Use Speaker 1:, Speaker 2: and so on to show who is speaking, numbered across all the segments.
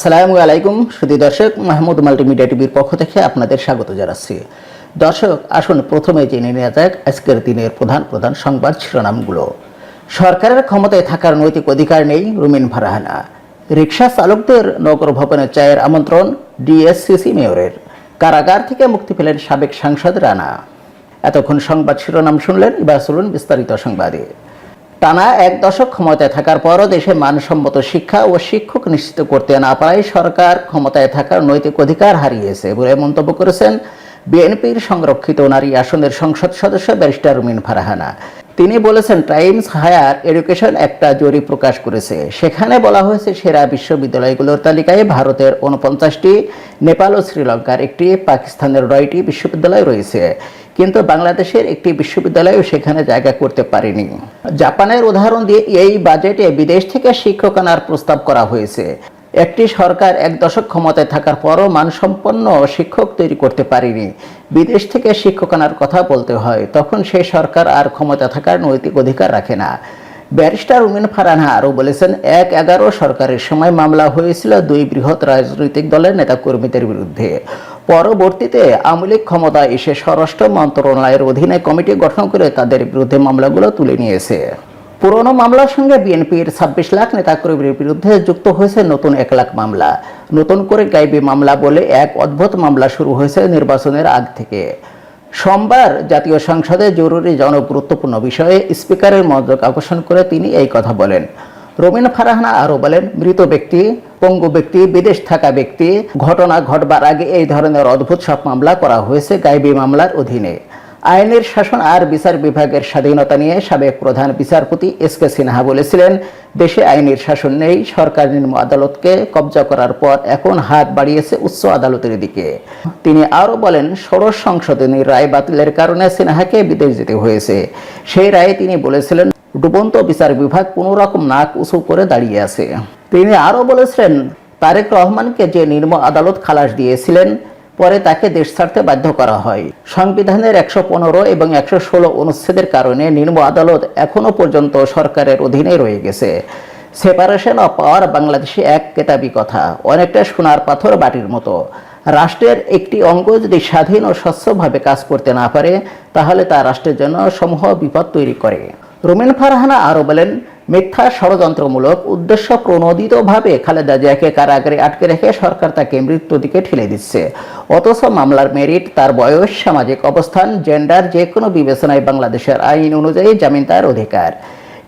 Speaker 1: আসসালামু আলাইকুম সুদী দর্শক, মাহমুদ মাল্টিমিডিয়া টিভির পক্ষ থেকে আপনাদের স্বাগত জানাচ্ছি। দর্শক, আসুন প্রথমে জেনে নেওয়া যাক আজকের দিনের প্রধান প্রধান সংবাদ শিরোনামগুলো। সরকারের ক্ষমতায় থাকার নৈতিক অধিকার নেই রুমিন ফারহানা। রিক্সা চালকদের নগর ভবনে চায়ের আমন্ত্রণ ডিএসসিসি মেয়রের। কারাগার থেকে মুক্তি পেলেন সাবেক সাংসদ রানা। এতক্ষণ সংবাদ শিরোনাম শুনলেন এবার চলুন বিস্তারিত সংবাদে। টানা এক দশক ক্ষমতায় থাকার পরও দেশে মানসম্মত শিক্ষা ও শিক্ষক নিশ্চিত করতে না পারায় সরকার ক্ষমতায় থাকার নৈতিক অধিকার হারিয়েছে বলে মন্তব্য করেছেন বিএনপির সংরক্ষিত নারী আসনের সংসদ সদস্য ব্যারিস্টার রুমিন ফারহানা। তিনি বলেছেন, টাইমস হায়ার এডুকেশন একটা জরিপ প্রকাশ করেছে। সেখানে বলা হয়েছে, সেরা বিশ্ববিদ্যালয়গুলোর তালিকায় ভারতের উনপঞ্চাশটি নেপাল ও শ্রীলঙ্কার একটি, পাকিস্তানের নয়টি বিশ্ববিদ্যালয় রয়েছে। কিন্তু বাংলাদেশের একটি বিশ্ববিদ্যালয়ও সেখানে জায়গা করতে পারেনি। জাপানের উদাহরণ দিয়ে এই বাজেটে বিদেশ থেকে শিক্ষক আনার প্রস্তাব করা হয়েছে। একটি সরকার এক দশক ক্ষমতায় থাকার পরও মানসম্পন্ন শিক্ষক তৈরি করতে পারেনি। বিদেশ থেকে শিক্ষক আনার কথা বলতে হয়, তখন সেই সরকার আর ক্ষমতা থাকার নৈতিক অধিকার রাখে না। ব্যারিস্টার উমিন ফারানা আরও বলেছেন, এক এগারো সরকারের সময় মামলা হয়েছিল দুই বৃহৎ রাজনৈতিক দলের নেতাকর্মীদের বিরুদ্ধে। পরবর্তীতে আওয়ামী লীগ ক্ষমতা এসে স্বরাষ্ট্র মন্ত্রণালয়ের অধীনে কমিটি গঠন করে তাদের বিরুদ্ধে মামলাগুলো তুলে নিয়েছে। পুরনো মামলার সঙ্গে বিএনপির ছাব্বিশ লাখ নেতাকর্মীর বিরুদ্ধে যুক্ত হয়েছে নতুন এক লাখ মামলা। নতুন করে গাইবি মামলা বলে এক অদ্ভুত মামলা শুরু হয়েছে নির্বাচনের আগ থেকে। সোমবার জাতীয় সংসদে জরুরি জনগুরুত্বপূর্ণ বিষয়ে স্পিকারের মনোযোগ আকর্ষণ করে তিনি এই কথা বলেন। রবিন ফারাহানা আরও বলেন, মৃত ব্যক্তি, পঙ্গু ব্যক্তি, বিদেশ থাকা ব্যক্তি, ঘটনা ঘটবার আগে এই ধরনের অদ্ভুত সব মামলা করা হয়েছে গাইবি মামলার অধীনে। আইনের শাসন আর বিচার বিভাগের স্বাধীনতা নিয়ে সাবেক প্রধান বিচারপতি এস কে সিনহা বলেছিলেন, দেশে আইনের শাসন নেই, সরকার নিম্ন আদালতকে কবজা করার পর এখন হাত বাড়িয়েছে উচ্চ আদালতের দিকে। তিনি আরও বলেন, ষোড়শ সংশোধনী রায় বাতিলের কারণে সিনহাকে বিদেশ যেতে হয়েছে। সেই রায়ে তিনি বলেছিলেন ডুবন্ত বিচার বিভাগ কোনো রকম নাক উঁচু করে দাঁড়িয়ে আছে। তিনি আরও বলেছিলেন তারেক রহমানকে যে নিম্ন আদালত খালাস দিয়েছিলেন, পরে তাকে দেশ ছাড়তে বাধ্য করা হয়। সংবিধানের একশো পনেরো এবং একশো ষোলো অনুচ্ছেদের কারণে নিম্ন আদালত এখনও পর্যন্ত সরকারের অধীনে রয়ে গেছে। সেপারেশন অফ পাওয়ার বাংলাদেশে এক কেতাবি কথা, অনেকটা সোনার পাথর বাটির মতো। রাষ্ট্রের একটি অঙ্গ যদি স্বাধীন ও স্বচ্ছভাবে কাজ করতে না পারে, তাহলে তা রাষ্ট্রের জন্য সমূহ বিপদ তৈরি করে। রোমেন ফারহানা আরও বলেন, মিথ্যা ষড়যন্ত্রমূলক উদ্দেশ্য প্রণোদিতভাবে খালেদা জিয়াকে কারাগারে আটকে রেখে সরকার তাকে মৃত্যুর দিকে ঠেলে দিচ্ছে। অথচ মামলার মেরিট, তার বয়স, সামাজিক অবস্থান জেন্ডার যে কোনো বিবেচনায় বাংলাদেশের আইন অনুযায়ী জামিন তার অধিকার।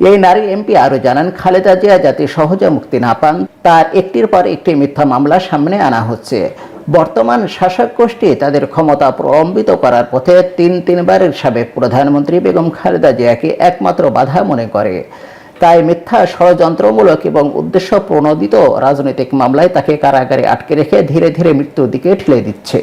Speaker 1: এই নারী এমপি আরও জানান, খালেদা জিয়া যাতে সহজে মুক্তি না পান, তার একটির পর একটি মিথ্যা মামলা সামনে আনা হচ্ছে। বর্তমান শাসক গোষ্ঠী তাদের ক্ষমতা প্রলম্বিত করার পথে তিন তিনবারের সাবেক প্রধানমন্ত্রী বেগম খালেদা জিয়াকে একমাত্র বাধা মনে করে। তাই মিথ্যা ষড়যন্ত্রমূলক এবং উদ্দেশ্য প্রণোদিত রাজনৈতিক মামলায় তাকে কারাগারে আটকে রেখে ধীরে ধীরে মৃত্যুর দিকে ঠেলে দিচ্ছে।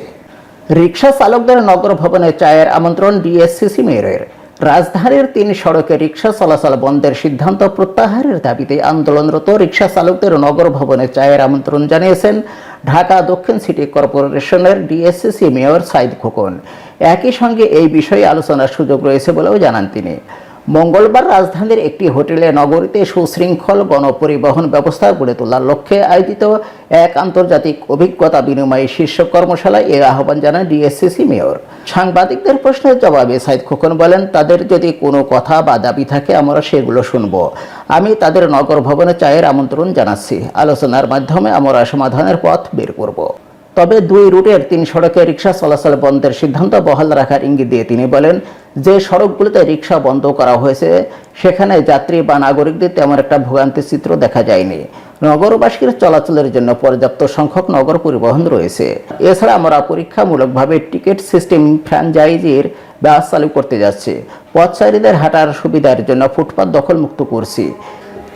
Speaker 1: রিক্সা চালকদের নগর ভবনে চায়ের আমন্ত্রণ ডিএসসিসি মেয়রের। রাজধানীর তিন সড়কে রিক্সা চলাচল বন্ধের সিদ্ধান্ত প্রত্যাহারের দাবিতে আন্দোলনরত রিক্সা চালকদের নগর ভবনে চায়ের আমন্ত্রণ জানিয়েছেন ঢাকা দক্ষিণ সিটি কর্পোরেশনের ডিএসসিসি মেয়র সাইদ খোকন। একই সঙ্গে এই বিষয়ে আলোচনার সুযোগ রয়েছে বলেও জানান তিনি। মঙ্গলবার রাজধানীর একটি হোটেলে নগরীতে সুশৃঙ্খল গণপরিবহন ব্যবস্থা গড়ে তোলার লক্ষ্যে আয়োজিত এক আন্তর্জাতিক অভিজ্ঞতা বিনিময়ে শীর্ষ কর্মশালায় এ আহ্বান জানান ডিএসসিসি মেয়র। সাংবাদিকদের প্রশ্নের জবাবে সাইদ খোকন বলেন, তাদের যদি কোনো কথা বা দাবি থাকে, আমরা সেগুলো শুনব। আমি তাদের নগর ভবনে চায়ের আমন্ত্রণ জানাচ্ছি। আলোচনার মাধ্যমে আমরা সমাধানের পথ বের করব। তবে দুই রুটের তিন সড়কে রিক্সা চলাচল বন্ধের সিদ্ধান্ত বহাল রাখার ইঙ্গিত দিয়ে তিনি বলেন, যে সড়কগুলোতে রিক্সা বন্ধ করা হয়েছে, সেখানে যাত্রী বা নাগরিকদের তেমন একটা ভোগান্তির চিত্র দেখা যায়নি। নগরবাসীর চলাচলের জন্য পর্যাপ্ত সংখ্যক নগর পরিবহন রয়েছে। এছাড়া আমরা পরীক্ষামূলকভাবে টিকিট সিস্টেম ফ্র্যাঞ্চাইজির ব্যবস্থা চালু করতে যাচ্ছি। পথচারীদের হাঁটার সুবিধার জন্য ফুটপাত দখলমুক্ত করছি।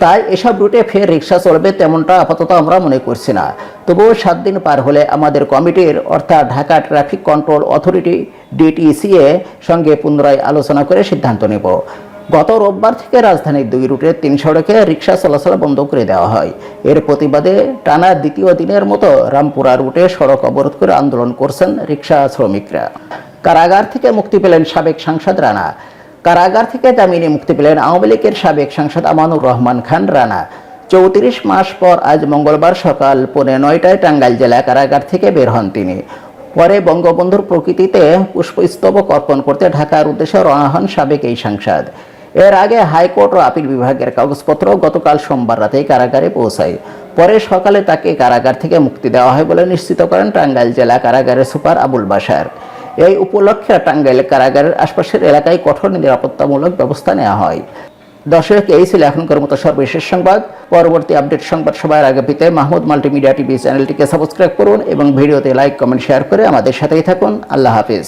Speaker 1: তাই এসব রুটে ফের রিক্সা চলবে তেমনটা আপাতত আমরা মনে করছি না। তবুও সাত দিন পার হলে আমাদের কমিটির, অর্থাৎ Dhaka traffic control authority, DTCA, সঙ্গে পুনরায় আলোচনা করে সিদ্ধান্ত নেব। গত রোববার থেকে রাজধানীর দুই রুটের তিন সড়কে রিক্সা চলাচল বন্ধ করে দেওয়া হয়। এর প্রতিবাদে টানা দ্বিতীয় দিনের মতো রামপুরা রুটে সড়ক অবরোধ করে আন্দোলন করছেন রিক্সা শ্রমিকরা। কারাগার থেকে মুক্তি পেলেন সাবেক সাংসদ রানা। কারাগার থেকে জামিনে মুক্তি পেলেন আওয়ামী লীগের সাবেক সাংসদ আমানুর রহমান খান রানা। চৌত্রিশ মাস পর আজ মঙ্গলবার সকাল পৌনে নয়টায় টাঙ্গাইল জেলা কারাগার থেকে বের হন তিনি। পরে বঙ্গবন্ধুর প্রকৃতিতে পুষ্পস্তবক অর্পণ করতে ঢাকার উদ্দেশ্যে রওনা হন সাবেক এই সাংসদ। এর আগে হাইকোর্ট ও আপিল বিভাগের কাগজপত্র গতকাল সোমবার রাতেই কারাগারে পৌঁছায়। পরে সকালে তাকে কারাগার থেকে মুক্তি দেওয়া হয় বলে নিশ্চিত করেন টাঙ্গাইল জেলা কারাগারের সুপার আবুল বাসার এই উপলক্ষে টাঙ্গাইল কারাগারের আশপাশের এলাকায় কঠোর নিরাপত্তামূলক ব্যবস্থা নেওয়া হয়। দর্শক, এই ছিল এখনকার মতো সর্বশেষ সংবাদ। পরবর্তী আপডেট সংবাদ সবার আগে পেতে মাহমুদ মাল্টিমিডিয়া টিভি চ্যানেলটিকে সাবস্ক্রাইব করুন এবং ভিডিওতে লাইক, কমেন্ট, শেয়ার করে আমাদের সাথেই থাকুন। আল্লাহ হাফিজ।